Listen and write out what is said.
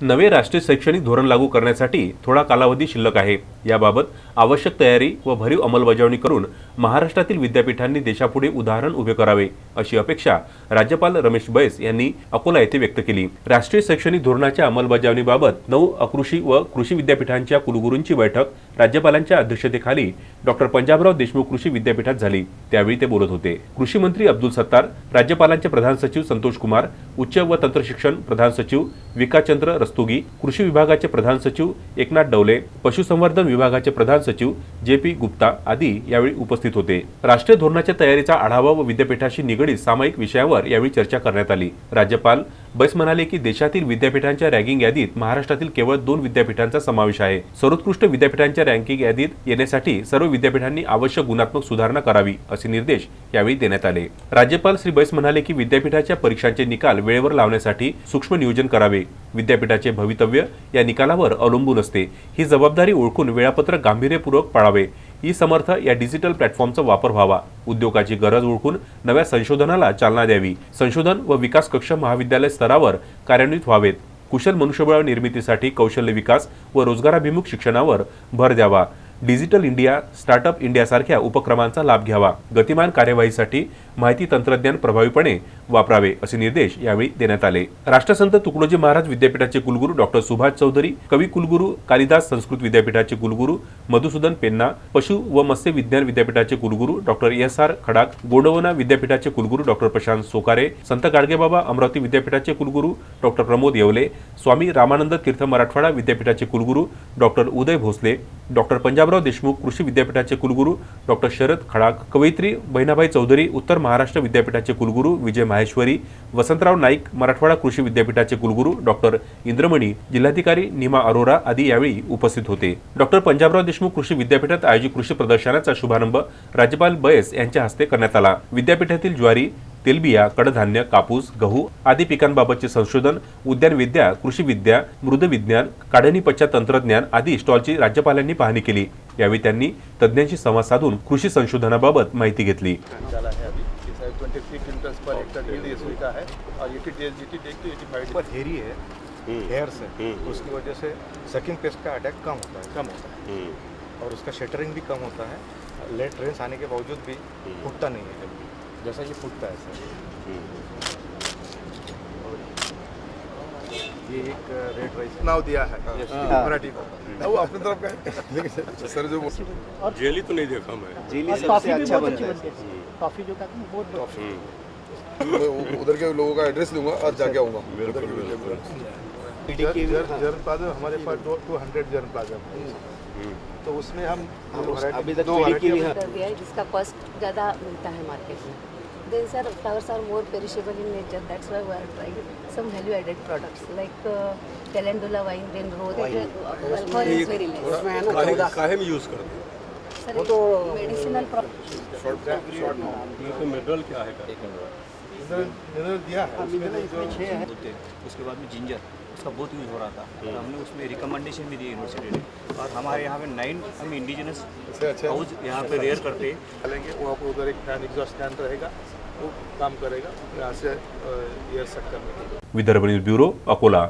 नवे राष्ट्रीय शैक्षणिक धोरण लागू करण्यासाठी थोडा कालावधी शिल्लक आहे. याबाबत आवश्यक तयारी व भरीव अंमलबजावणी करून महाराष्ट्रातील विद्यापीठांनी देशापुढे उदाहरण उभे करावे. अशी अपेक्षा राज्यपाल रमेश बैस यांनी अकोला येथे व्यक्त केली. राष्ट्रीय शैक्षणिक धोरणाच्या अंमलबजावणीबाबत नऊ अकृषी व कृषी विद्यापीठांच्या कुलगुरूंची बैठक राज्यपालांच्या अध्यक्षतेखाली डॉक्टर पंजाबराव देशमुख कृषी विद्यापीठात झाली. त्यावेळी ते बोलत होते. कृषी मंत्री अब्दुल सत्तार राज्यपालांचे प्रधान सचिव संतोष कुमार उच्च व तंत्रशिक्षण प्रधान सचिव विकासचंद्र रस्तोगी कृषी विभागाचे प्रधान सचिव एकनाथ डवले पशुसंवर्धन विभागाचे प्रधान सचिव जे पी गुप्ता आदी यावेळी उपस्थित होते. राष्ट्रीय धोरणाच्या तयारीचा आढावा व विद्यापीठाशी निगडीत सामायिक विषयावर यावेळी चर्चा करण्यात आली. राज्यपाल बैस म्हणाले की देशातील विद्यापीठांच्या रँकिंग यादीत महाराष्ट्रातील केवळ दोन विद्यापीठांचा समावेश आहे. सर्वोत्कृष्ट विद्यापीठांच्या रँकिंग यादीत येण्यासाठी सर्व विद्यापीठांनी आवश्यक गुणात्मक सुधारणा करावी असे निर्देश यावेळी देण्यात आले. राज्यपाल श्री बैस म्हणाले की विद्यापीठाच्या परीक्षांचे निकाल वेळेवर लावण्यासाठी सूक्ष्म नियोजन करावे. विद्यापीठाचे भवितव्य या निकालावर अवलंबून असते. ही जबाबदारी ओळखून वेळापत्रक गांभीर्यपूर्वक पाळावे. ई समर्थ या डिजिटल प्लॅटफॉर्मचा वापर व्हावा. उद्योगाची गरज ओळखून नव्या संशोधनाला चालना द्यावी. संशोधन व विकास कक्ष महाविद्यालय स्तरावर कार्यान्वित व्हावेत. कुशल मनुष्यबळ निर्मितीसाठी कौशल्य विकास व रोजगाराभिमुख शिक्षणावर भर द्यावा. डिजिटल इंडिया स्टार्टअप इंडियासारख्या उपक्रमांचा लाभ घ्यावा. गतिमान कार्यवाहीसाठी माहिती तंत्रज्ञान प्रभावीपणे वापरावे असे निर्देश यावेळी देण्यात आले. राष्ट्रसंत तुकडोजी महाराज विद्यापीठाचे कुलगुरू डॉक्टर सुभाष चौधरी कवी कुलगुरू कालिदास संस्कृत विद्यापीठाचे कुलगुरू मधुसूदन पेन्ना पशु व मत्स्य विज्ञान विद्यापीठाचे कुलगुरू doctor S R Khadak Gondwana विद्यापीठाचे कुलगुरू डॉक्टर प्रशांत सोकारे संत गाडगेबाबा अमरावती विद्यापीठाचे कुलगुरू डॉक्टर प्रमोद येवले स्वामी रामानंद तीर्थ मराठवाडा विद्यापीठाचे कुलगुरू डॉक्टर उदय भोसले डॉक्टर पंजाबराव देशमुख कृषी विद्यापीठाचे कुलगुरू डॉक्टर शरद खडाक कवयित्री बहिणाबाई चौधरी उत्तर महाराष्ट्र विद्यापीठाचे कुलगुरू विजय माहेश्वरी वसंतराव नाईक मराठवाडा कृषी विद्यापीठाचे कुलगुरू डॉक्टर इंद्रमणी जिल्हाधिकारी निमा अरोरा आदी यावेळी उपस्थित होते. डॉक्टर पंजाबराव देशमुख कृषी विद्यापीठात आयोजित कृषी प्रदर्शनाचा शुभारंभ राज्यपाल बैस यांच्या हस्ते करण्यात आला. विद्यापीठातील ज्वारी तेलबिया कडधान्य कापूस गहू आदी पिकांबाबतचे संशोधन उद्यानविद्या कृषी विद्या मृदविज्ञान काढणी पश्चात तंत्रज्ञान आदी स्टॉलची राज्यपालांनी पाहणी केली. यावेळी त्यांनी तज्ज्ञांशी संवाद साधून कृषी संशोधनाबाबत माहिती घेतली. है पर हेक्टर यील्ड इसवी का है और ये T G T tech two eighty five पर हेरी है हेयर से उसकी वजह से सकिंग पेस्ट का अटैक कम होता है। कम होता है। और उसका शटरिंग भी कम होता है। लेट रेंस आने के बावजूद भी फूटता नहीं है जल्दी। जैसा ये फूटता है सर ये एक रेड राइस नाव दिया है। मराठी में वो अपनी तरफ़ का है सर जो जेली तो नहीं देखा मैं। और कॉफ़ी भी बहुत अच्छी बनती है कॉफ़ी जो कहते हैं बहुत मैं उधर के लोगों का एड्रेस लूँगा और जाके आऊँगा। जर्म प्लाज्म हमारे पास two two hundred germ plasm तो उसमें हम अभी तक दो जिसका कॉस्ट ज़्यादा मिलता है मार्केट में then sir flowers are more perishable in nature that's why we are trying some value added products like uh, calendula wine then rose alcohol is very less काहे में यूज़ करते हैं वो तो मेडिसिनल शॉर्ट शॉर्ट ये तो mineral क्या है मिनरल दिया है उसके बाद में जिंजर उसका बहुत यूज़ हो रहा था। तो हमने उसमें रिकमेंडेशन भी दी यूनिवर्सिटी ने। और हमारे यहाँ पे नाइन हम इंडिजिनस अच्छा हाउस यहाँ पे रेयर करते हैं। वहाँ पर उधर एक फ़ैन एग्जॉस्ट फ़ैन रहेगा वो काम करेगा यहाँ से एयर सक करने विदर्भ न्यूज़ ब्यूरो अकोला।